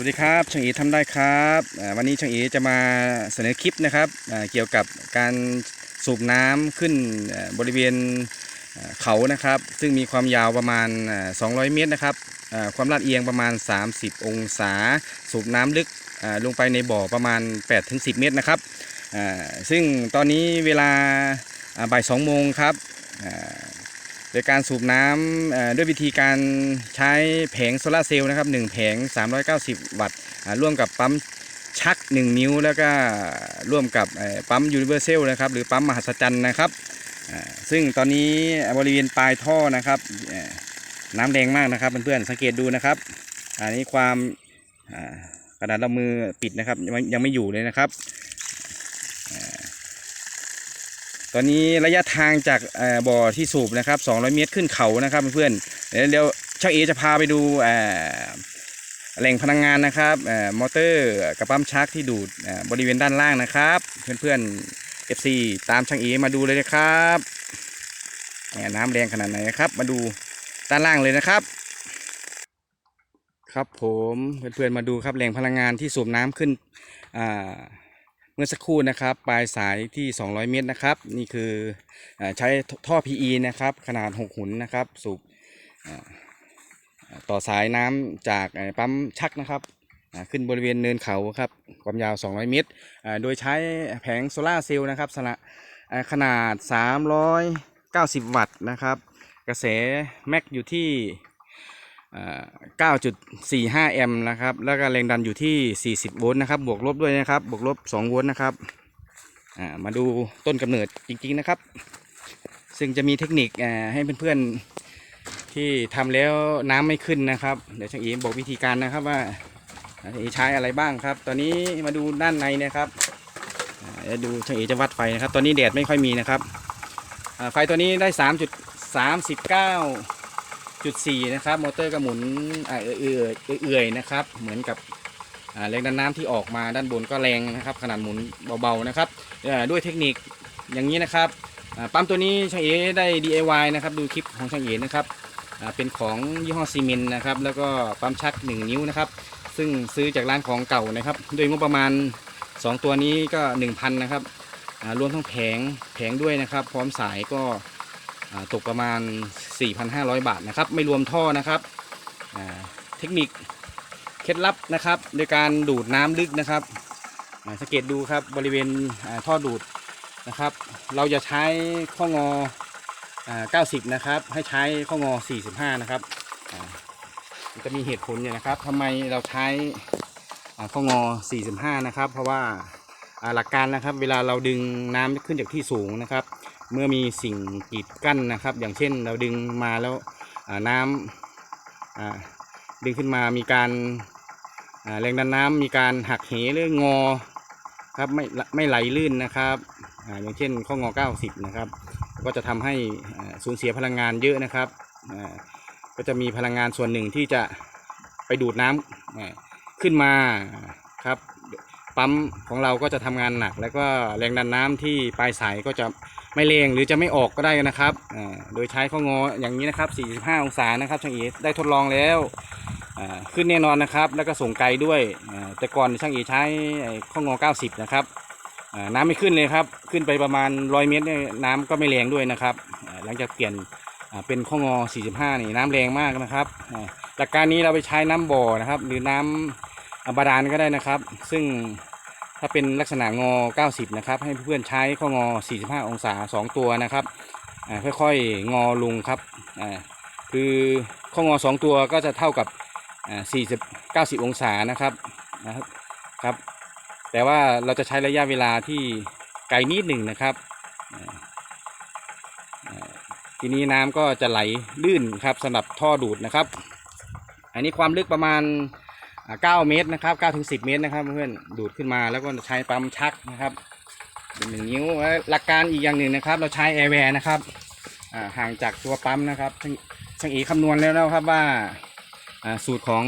วัสดีครับช่างอีทำได้ครับวันนี้ช่างอีจะมาเสนอคลิปนะครับเกี่ยวกับการสูบน้ำขึ้นบริเวณเขานะครับ ซึ่งมีความยาวประมาณอ่า200 เมตรนะครับความลาดเอียงประมาณ 30 องศา สูบน้ำลึกลงไปในบ่อประมาณ 8-10 เมตรนะครับซึ่งตอนนี้เวลาอ่าบ่าย2โมงครับ ดยการสูบน้ำด้วยวิธีการใช้แผงโซลาร์เซลล์นะครับ1แผง 390 วัตต์ร่วมกับปั๊มชัก 1 นิ้ว แล้วก็ร่วมกับปั๊มยูนิเวอร์แซลนะครับหรือปั๊มมหัศจรรย์นะครับซึ่งตอนนี้บริเวณปลายท่อนะครับน้ำแรงมากนะครับเพื่อนๆสังเกตดูนะครับ อันนี้ความกระดาษเรามือปิดนะครับยังไม่อยู่เลยนะครับ ตอนนี้ระยะทางจากบ่อที่สูบนะครับ 200 เมตรขึ้นเขานะครับเพื่อนๆเดี๋ยวเดี๋ยวช่างเอจะพาไปดูแหล่งพลังงานนะครับมอเตอร์กับปั๊มชักที่ดูดบริเวณด้านล่างนะครับ เพื่อนๆ FC ตามช่างเอมาดูเลยนะครับน้ำแรงขนาดไหนนะครับ มาดูด้านล่างเลยนะครับ ครับผมเพื่อนๆมาดูครับแหล่งพลังงานที่สูบน้ำขึ้นอ่า เมื่อสักครู่นะครับ ปลายสายที่ 200 เมตรนะครับ นี่คืออใช้ท่อ PE นะครับ ขนาด 6 หุนนะครับ สูบต่อสายน้ำจากปั๊มชักนะครับ ขึ้นบริเวณเนินเขาครับ ความยาว 200 เมตร โดยใช้แผงโซลาร์เซลล์นะครับสะขนาด 390 วัตต์นะครับ กระแสแม็กอยู่ที่ 9.45 แอมป์นะครับ แล้วก็แรงดันอยู่ที่ 40 โวลต์นะครับ บวกลบด้วยนะครับ บวกลบ 2 โวลต์นะครับามาดูต้นกำเนิดจริงๆนะครับ ซึ่งจะมีเทคนิคให้เพื่อนๆที่ทำแล้วน้ำไม่ขึ้นนะครับ เดี๋ยวช่างอีบอกวิธีการนะครับว่าช่างอีใช้อะไรบ้างครับ ตอนนี้มาดูด้านในนะครับเดี๋ยวดูช่างอีจะวัดไฟนะครับ ตอนนี้แดดไม่ค่อยมีนะครับ ไฟตัวนี้ได้ 3.39 จุดสี่นะครับ มอเตอร์ก็หมุนอ่าเอื่อยๆเอื่อยนะครับ เหมือนกับแรงดันน้ำที่ออกมาด้านบนก็แรงนะครับ ขนาดหมุนเบาๆนะครับด้วยเทคนิคอย่างนี้นะครับปั๊มตัวนี้ช่างเอได้ DIY นะครับ ดูคลิปของช่างเอนะครับเป็นของยี่ห้อซีเมนต์นะครับ แล้วก็ปั๊มชัก 1 นิ้วนะครับ ซึ่งซื้อจากร้านของเก่านะครับด้วยงบประมาณ 2 ตัวนี้ก็ 1,000 นะครับรวมทั้งแผงแผงด้วยนะครับ พร้อมสายก็ ตกประมาณ 4,500 บาทนะครับ ไม่รวมท่อนะครับเทคนิคเคล็ดลับนะครับโดยการดูดน้ำลึกนะครับสังเกตดูครับบริเวณท่อดูดนะครับ เราจะใช้ข้องออ่า90 นะครับ ให้ใช้ข้องอ45 นะครับอ่ามันจะมีเหตุผลอยู่นะครับทำไมเราใช้ข้องอ45 นะครับ เพราะว่าอ่าหลักการนะครับ เวลาเราดึงน้ำขึ้นจากที่สูงนะครับ เมื่อมีสิ่งกีดกั้นนะครับ อย่างเช่นเราดึงมาแล้วน้ำอ่าดึงขึ้นมามีการแรงดันน้ำมีการหักเหหรืองอครับไม่ไม่ไหลลื่นนะครับออย่างเช่นข้องอ 90 นะครับ ก็จะทำให้สูญเสียพลังงานเยอะนะครับก็จะมีพลังงานส่วนหนึ่งที่จะไปดูดน้ำอ่าขึ้นมาครับปั๊มของเราก็จะทำงานหนัก แล้วก็แรงดันน้ำที่ปลายสายก็จะ ไม่เร่งหรือจะไม่ออกก็ได้นะครับโดยใช้ข้องออย่างนี้นะครับ 45 องศานะครับช่างเอได้ทดลองแล้วขึ้นแน่นอนนะครับ แล้วก็ส่งไกลด้วยแต่ก่อนช่างเอใช้ไอ้ข้องอ 90 นะครับน้ำไม่ขึ้นเลยครับ ขึ้นไปประมาณ 100 เมตรนี่ยน้ำก็ไม่แรงด้วยนะครับ หลังจากเปลี่ยนเป็นข้องอ 45 นี่น้ำแรงมากนะครับหลักการนี้เราไปใช้น้ำบ่อนะครับ หรือน้ำอ่าบาดาลก็ได้นะครับ ซึ่ง ถ้าเป็นลักษณะงอ 90 นะครับ ให้เพื่อนใช้ข้องอ 45 องศา 2 ตัวนะครับค่อยๆ งอลงครับคือข้องอ 2 ตัวก็จะเท่ากับ40 90 องศานะครับนะครับ แต่ว่าเราจะใช้ระยะเวลาที่ไกลนิดหนึ่งนะครับทีนี้น้ำก็จะไหลลื่นครับสำหรับท่อดูดนะครับ อันนี้ความลึกประมาณ อ่า9เมตรนะครับ9ถึง10เมตรนะครับเพื่อนดูดขึ้นมาแล้วก็ใช้ปั๊มชักนะครับเป็นหนึ่งนิ้วหลักการอีกอย่างหนึ่งนะครับ เราใช้แอร์แวร์นะครับห่างจากตัวปั๊มนะครับช่างเอคำนวณแล้วนะครับว่าสูตรของ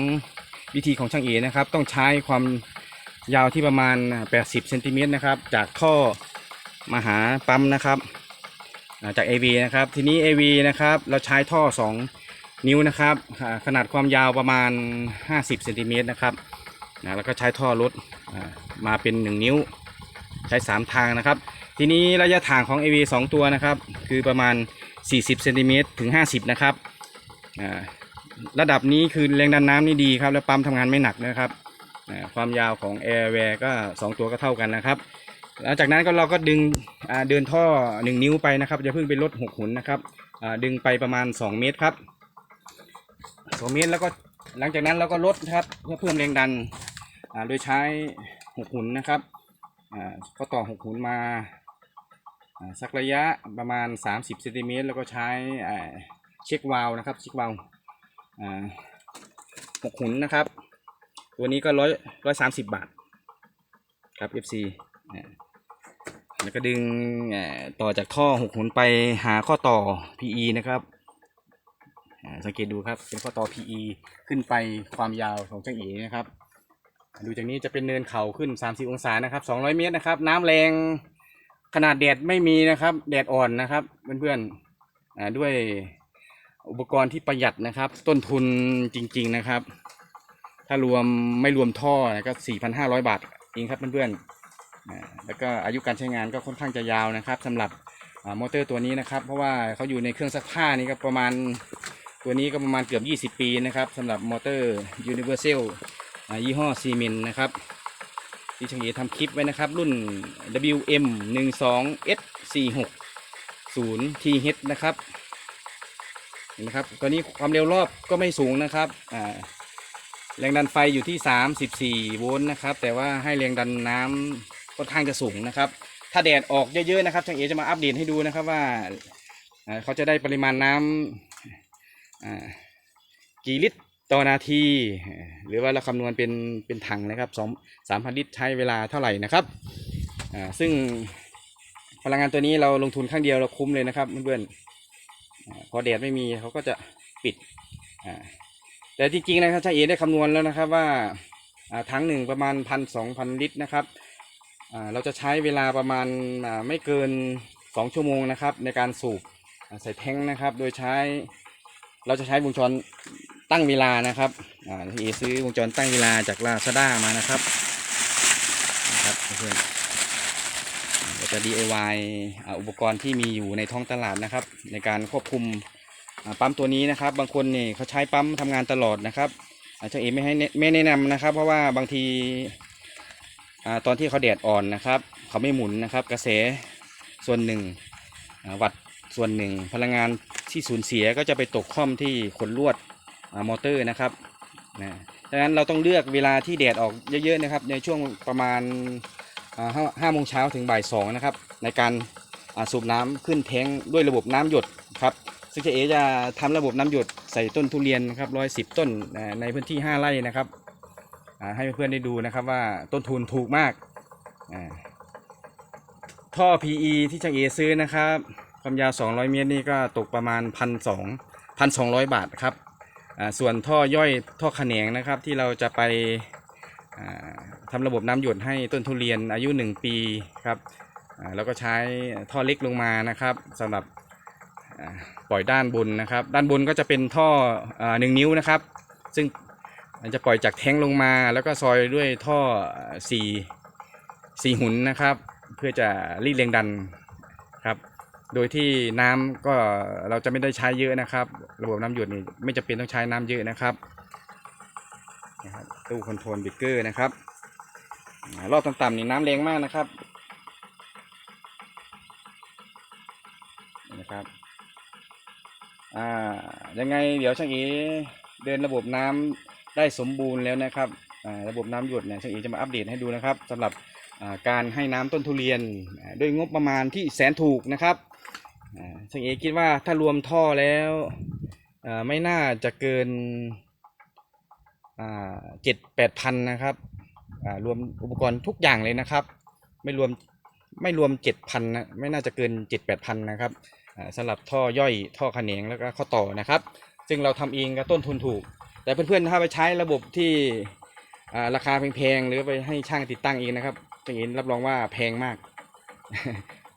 วิธีของช่างเอนะครับ ต้องใช้ความยาวที่ประมาณ 80เซนติเมตรนะครับ จากท่อมาหาปั๊มนะครับอ่าจาก AV นะครับ ทีนี้ AV นะครับ เราใช้ท่อ 2 นิ้วนะครับขนาดความยาวประมาณ 50เซนติเมตรนะครับนะแล้วก็ใช้ท่อรถมาเป็น 1 นิ้ว ใช้ 3 ทางนะครับ ทีนี้ระยะทางของ AV 2 ตัวนะครับ คือประมาณ 40เซนติเมตรถึง 50 นะครับระดับนี้คือแรงดันน้ำนี่ดีครับ แล้วปั๊มทำงานไม่หนักนะครับความยาวของ Airware ก็ 2 ตัวก็เท่ากันนะครับหลังจากนั้นก็เราก็ดึงเดินท่อ 1 นิ้วไปนะครับอย่าเพิ่งไปลด6หุนนะครับดึงไปประมาณ 2 เมตรครับ 2เมตรแล้วก็หลังจากนั้นเราก็ลดนะครับเพื่อเพิ่มแรงดันโดยใช้6หุนนะครับก็ต่อ6หุนมาสักระยะประมาณ 30เซนติเมตรแล้วก็ใช้เช็ควาล์วนะครับเช็ควาล์วอ่า6หุนนะครับ ตัวนี้ก็ร้อยร้อยสามสิบบาทครับ FC แล้วก็ดึงต่อจากท่อหกหุนไปหาข้อต่อ PE นะครับ สังเกตดูครับเป็นข้อต่อ PE ขึ้นไปความยาวของช่างเอ๋นะครับ ดูจากนี้จะเป็นเนินเขาขึ้น 30 องศานะครับ 200 เมตรนะครับ น้ำแรงขนาดแดดไม่มีนะครับ แดดอ่อนนะครับเพื่อนๆด้วยอุปกรณ์ที่ประหยัดนะครับ ต้นทุนจริง ๆนะครับ ถ้ารวมไม่รวมท่อนะก็ 4,500 บาทเองครับเพื่อนๆแล้วก็อายุการใช้งานก็ค่อนข้างจะยาวนะครับสำหรับมอเตอร์ตัวนี้นะครับ เพราะว่าเขาอยู่ในเครื่องซักผ้านี่ก็ประมาณ ตัวนี้ก็ประมาณเกือบ 20 ปีนะครับสำหรับมอเตอร์ Universal อ่ายี่ห้อซีเมนนะครับที่ช่างเอทำคลิปไว้นะครับ รุ่น WM 1 2 S 4 6 0 TH นะครับเห็นไหมครับตัวนี้ความเร็วรอบก็ไม่สูงนะครับแรงดันไฟอยู่ที่ 34 โวลต์นะครับ แต่ว่าให้แรงดันน้ำค่อนข้างจะสูงนะครับ ถ้าแดดออกเยอะๆนะครับช่างเอจะมาอัปเดตให้ดูนะครับว่าเขาจะได้ปริมาณน้ำ กี่ลิตรต่อนาที หรือว่าเราคำนวณเป็นเป็นถังนะครับสองสามพันลิตรใช้เวลาเท่าไหร่นะครับซึ่งพลังงานตัวนี้เราลงทุนครั้งเดียวเราคุ้มเลยนะครับเพื่อนๆพอแดดไม่มีเขาก็จะปิดแต่จริงๆนะครับช่างเอได้คำนวณแล้วนะครับว่าอ่าทั้งหนึ่งประมาณพันสองพันลิตรนะครับเราจะใช้เวลาประมาณไม่เกินสองชั่วโมงนะครับในการสูบใส่แท้งนะครับ โดยใช้ เราจะใช้วงจรตั้งเวลานะครับอ่าช่างเอซื้อวงจรตั้งเวลาจากลาซาด้ามานะครับนะครับเพื่อนเราจะ DIY อุปกรณ์ที่มีอยู่ในท้องตลาดนะครับ ในการควบคุมปั๊มตัวนี้นะครับ บางคนนี่เขาใช้ปั๊มทำงานตลอดนะครับอาจจะเอไม่ให้ไม่แนะนำนะครับ เพราะว่าบางทีอตอนที่เขาแดดอ่อนนะครับ เขาไม่หมุนนะครับ กระแสส่วนหนึ่งวัตต์ส่วนหนึ่ง พลังงาน ที่สูญเสียก็จะไปตกค่อมที่ขนลวดอมอเตอร์นะครับนะดังนั้นเราต้องเลือกเวลาที่แดดออกเยอะๆนะครับ ในช่วงประมาณห้าห้าโมงเช้าถึงบ่ายสองนะครับ ในการสูบน้ำขึ้นแทงด้วยระบบน้ำหยดครับซึ่งเจเอจะทำระบบน้ำหยดใส่ต้นทุเรียนนะครับร้อยสิบต้นในพื้นที่ 5 ไร่นะครับให้เพื่อนๆได้ดูนะครับว่าต้นทุนถูกมากอ่าท่อ PE ที่ช่างเอซื้อนะครับ ความยาว 200 เมตรนี่ก็ตกประมาณ1 2 0 0 1,200บาทครับส่วนท่อย่อยท่อแขนงนะครับที่เราจะไปอ่าทำระบบน้ำหยดให้ต้นทุเรียนอายุ 1 ปีครับแล้วก็ใช้ท่อเล็กลงมานะครับสำหรับปล่อยด้านบนนะครับ ด้านบนก็จะเป็นท่อหนึ่งนิ้วนะครับ ซึ่งจะปล่อยจากแท้งลงมา แล้วก็ซอยด้วยท่ออ่าสี่สี่หุนนะครับ เพื่อจะรีดแรงดัน โดยที่น้ำก็เราจะไม่ได้ใช้เยอะนะครับ ระบบน้ำหยดนี่ไม่จำเป็นต้องใช้น้ำเยอะนะครับนะครับตู้คอนโทรลเบรกเกอร์นะครับรอบต่ำๆนี่น้ำแรงมากนะครับนะครับอ่ายังไงเดี๋ยวช่างเอเดินระบบน้ำได้สมบูรณ์แล้วนะครับระบบน้ำหยดเนี่ยช่างเอจะมาอัปเดตให้ดูนะครับสำหรับการให้น้ำต้นทุเรียนด้วยงบประมาณที่แสนถูกนะครับ อ่าช่งเอคิดว่าถ้ารวมท่อแล้วไม่น่าจะเกินเจ็ดแปดพันนะครับรวมอุปกรณ์ทุกอย่างเลยนะครับ ไม่รวมไม่รวมเจ็ดพันนะไม่น่าจะเกินเจ็ดแปดพันนะครับสำหรับท่อย่อยท่อขนแขนงแล้วก็ข้อต่อนะครับ ซึ่งเราทำเองก็ต้นทุนถูก แต่เพื่อนๆถ้าไปใช้ระบบที่ราคาแพงๆหรือไปให้ช่างติดตั้งเองนะครับจะเห็นรับรองว่าแพงมาก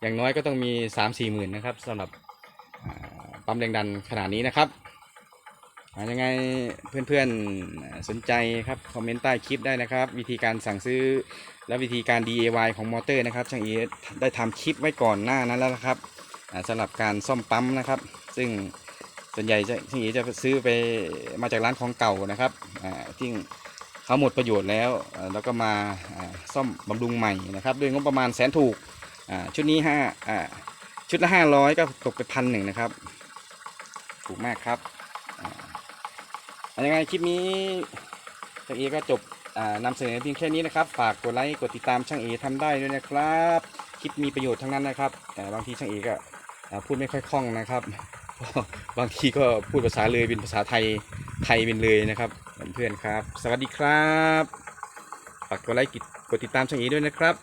อย่างน้อยก็ต้องมี 3 4หมื่นนะครับสำหรับปั๊มแรงดันขนาดนี้นะครับยังไงเพื่อนๆสนใจครับคอมเมนต์ใต้คลิปได้นะครับ วิธีการสั่งซื้อและวิธีการ DIY ของมอเตอร์นะครับช่างเอได้ทำคลิปไว้ก่อนหน้านั้นแล้วนะครับสำหรับการซ่อมปั๊มนะครับ ซึ่งส่วนใหญ่ช่างเอจะซื้อไปมาจากร้านของเก่านะครับที่เขาหมดประโยชน์แล้วแล้วก็มาซ่อมบำรุงใหม่นะครับด้วยงบประมาณแสนถูก อ่าชุดนี้ห้าอ่าชุดละห้าร้อยก็ตกไปพันหนึ่งนะครับ ถูกมากครับอ่าอ่ายังไงคลิปนี้ช่างเอก็จบนำเสนอเพียงแค่นี้นะครับ ฝากกดไลค์กดติดตามช่างเอทำได้ด้วยนะครับ คลิปมีประโยชน์ทั้งนั้นนะครับแต่บางทีช่างเอก็พูดไม่ค่อยคล่องนะครับบางทีก็พูดภาษาเลยเป็นภาษาไทยไทยเป็นเลยนะครับเพื่อนๆครับ สวัสดีครับ ฝากกดไลค์กดติดตามช่างเอด้วยนะครับ